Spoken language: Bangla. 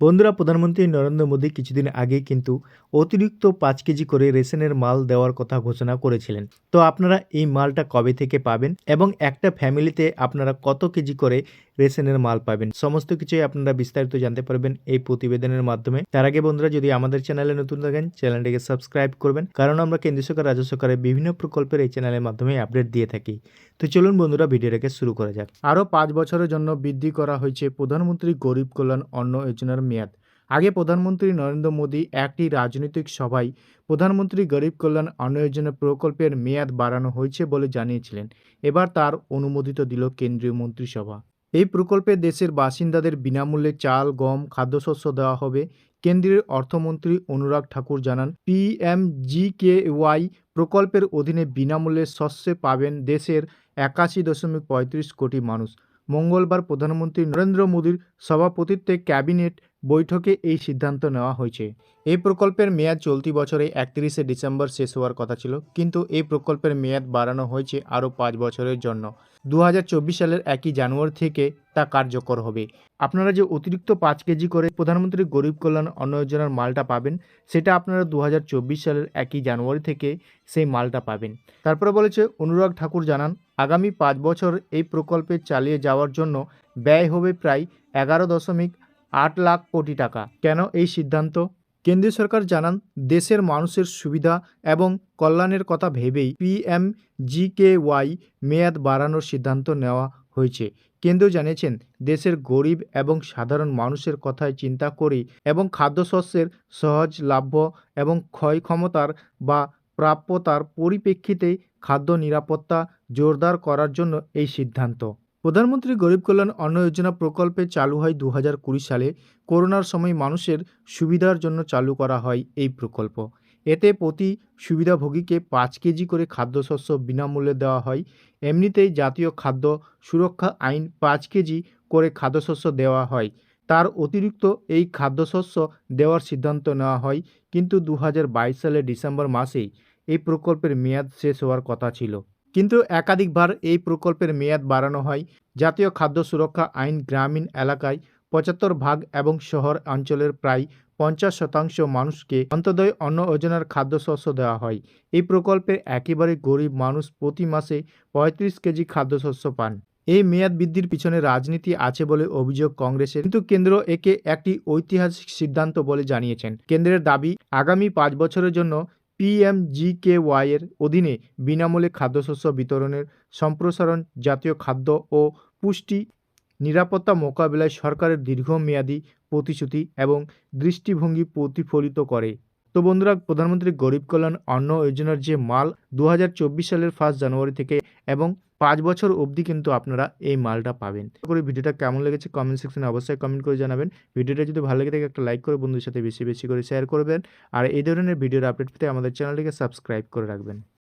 বন্ধুরা, প্রধানমন্ত্রী নরেন্দ্র মোদী কিছুদিন আগে কিন্তু অতিরিক্ত পাঁচ কেজি করে রেশনের মাল দেওয়ার কথা ঘোষণা করেছিলেন। তো আপনারা এই মালটা কবে থেকে পাবেন এবং একটা ফ্যামিলিতে আপনারা কত কেজি করে রেশনের মাল পাবেন? সমস্ত কিছুই আপনারা বিস্তারিত জানতে পারবেন এই প্রতিবেদনের মাধ্যমে। তার আগে বন্ধুরা, যদি আমাদের চ্যানেলে নতুন থাকেন, চ্যানেলটিকে সাবস্ক্রাইব করবেন, কারণ আমরা কেন্দ্র সরকার, রাজ্য সরকারের বিভিন্ন প্রকল্পের এই চ্যানেলের মাধ্যমে আপডেট দিয়ে থাকি। তো চলুন বন্ধুরা, ভিডিওটাকে শুরু করা যাক। আরও পাঁচ বছরের জন্য বৃদ্ধি করা হয়েছে প্রধানমন্ত্রী গরিব কল্যাণ অন্ন যোজনার মেয়াদ। আগে প্রধানমন্ত্রী নরেন্দ্র মোদী একটি রাজনৈতিক সভায় প্রধানমন্ত্রী গরিব কল্যাণ অন্ন যোজনা প্রকল্পের মেয়াদ বাড়ানো হয়েছে বলে জানিয়েছিলেন। এবার তার অনুমোদিত দিল কেন্দ্রীয় মন্ত্রিসভা। এই প্রকল্পে দেশের বাসিন্দাদের বিনামূল্যে চাল, গম, খাদ্যশস্য দেওয়া হবে। কেন্দ্রীয় অর্থমন্ত্রী অনুরাগ ঠাকুর জানান পিএমজিকেওয়াই প্রকল্পের অধীনে বিনামূল্যে শস্যে পাবেন দেশের একাশি দশমিক পঁয়ত্রিশ কোটি মানুষ। মঙ্গলবার প্রধানমন্ত্রী নরেন্দ্র মোদীর সভাপতিত্বে ক্যাবিনেট বৈঠকে এই সিদ্ধান্ত নেওয়া হয়েছে। এই প্রকল্পের মেয়াদ চলতি বছরে একত্রিশে ডিসেম্বর শেষ হওয়ার কথা ছিল, কিন্তু এই প্রকল্পের মেয়াদ বাড়ানো হয়েছে আরও পাঁচ বছরের জন্য। দু হাজার চব্বিশ সালের একই জানুয়ারি থেকে তা কার্যকর হবে। আপনারা যে অতিরিক্ত পাঁচ কেজি করে প্রধানমন্ত্রী গরিব কল্যাণ অন্ন যোজনার মালটা পাবেন, সেটা আপনারা দু হাজার চব্বিশ সালের একই জানুয়ারি থেকে সেই মালটা পাবেন। তারপরে বলেছে, অনুরাগ ঠাকুর জানান, আগামী পাঁচ বছর এই প্রকল্পে চালিয়ে যাওয়ার জন্য ব্যয় হবে প্রায় এগারো দশমিক আট লাখ কোটি টাকা। কেন এই সিদ্ধান্ত? কেন্দ্রীয় সরকার জানান, দেশের মানুষের সুবিধা এবং কল্যাণের কথা ভেবেই পিএম ওয়াই মেয়াদ বাড়ানোর সিদ্ধান্ত নেওয়া হয়েছে। কেন্দ্র জানিয়েছেন, দেশের গরিব এবং সাধারণ মানুষের কথায় চিন্তা করে এবং খাদ্যশস্যের সহজলভ্য এবং ক্ষয় ক্ষমতার বা প্রাপ্যতার পরিপ্রেক্ষিতে খাদ্য নিরাপত্তা জোরদার করার জন্য এই সিদ্ধান্ত। প্রধানমন্ত্রী গরিব কল্যাণ অন্ন যোজনা প্রকল্পে চালু হয় দু হাজার কুড়ি সালে। করোনার সময় মানুষের সুবিধার জন্য চালু করা হয় এই প্রকল্প। এতে প্রতি সুবিধাভোগীকে পাঁচ কেজি করে খাদ্যশস্য বিনামূল্যে দেওয়া হয়। এমনিতেই জাতীয় খাদ্য সুরক্ষা আইন পাঁচ কেজি করে খাদ্যশস্য দেওয়া হয়। তার অতিরিক্ত এই খাদ্যশস্য দেওয়ার সিদ্ধান্ত নেওয়া হয় কিন্তু দু হাজার বাইশ সালের ডিসেম্বর মাসেই এই প্রকল্পের মেয়াদ শেষ হওয়ার কথা ছিল। কিন্তু একাধিকবার এই প্রকল্পের মেয়াদ বাড়ানো হয়। জাতীয় খাদ্য সুরক্ষা আইন গ্রামীণ এলাকায় পঁচাত্তর ভাগ এবং শহর অঞ্চলের প্রায় পঞ্চাশ শতাংশ মানুষকে অন্তদয় অন্ন যোজনার খাদ্যশস্য দেওয়া হয়। এই প্রকল্পে একেবারে গরিব মানুষ প্রতি মাসে পঁয়ত্রিশ কেজি খাদ্যশস্য পান। এই মেয়াদ বৃদ্ধির পিছনে রাজনীতি আছে বলে অভিযোগ কংগ্রেসের, কিন্তু কেন্দ্র একে একটি ঐতিহাসিক সিদ্ধান্ত বলে জানিয়েছেন। কেন্দ্রের দাবি, আগামী পাঁচ বছরের জন্য পিএমজিকেওয়াই এর অধীনে বিনামূল্যে খাদ্যশস্য বিতরণের সম্প্রসারণ, জাতীয় খাদ্য ও পুষ্টি নিরাপত্তা মোকাবিলায় সরকারের দীর্ঘমেয়াদী প্রতিশ্রুতি এবং দৃষ্টিভঙ্গি প্রতিফলিত করে। তো বন্ধুরা, প্রধানমন্ত্রী গরিব কল্যাণ অন্ন যোজনার যে মাল দু হাজার চব্বিশ সালের ফার্স্ট জানুয়ারি থেকে এবং পাঁচ বছর অবধি কিন্তু আপনারা এই মালটা পাবেন। করে ভিডিওটা কেমন লেগেছে কমেন্ট সেকশনে অবশ্যই কমেন্ট করে জানাবেন। ভিডিওটা যদি ভালো লেগে থাকে, একটা লাইক করে বন্ধুদের সাথে বেশি বেশি করে শেয়ার করবেন। আর এই ধরনের ভিডিওর আপডেট পেতে আমাদের চ্যানেলটিকে সাবস্ক্রাইব করে রাখবেন।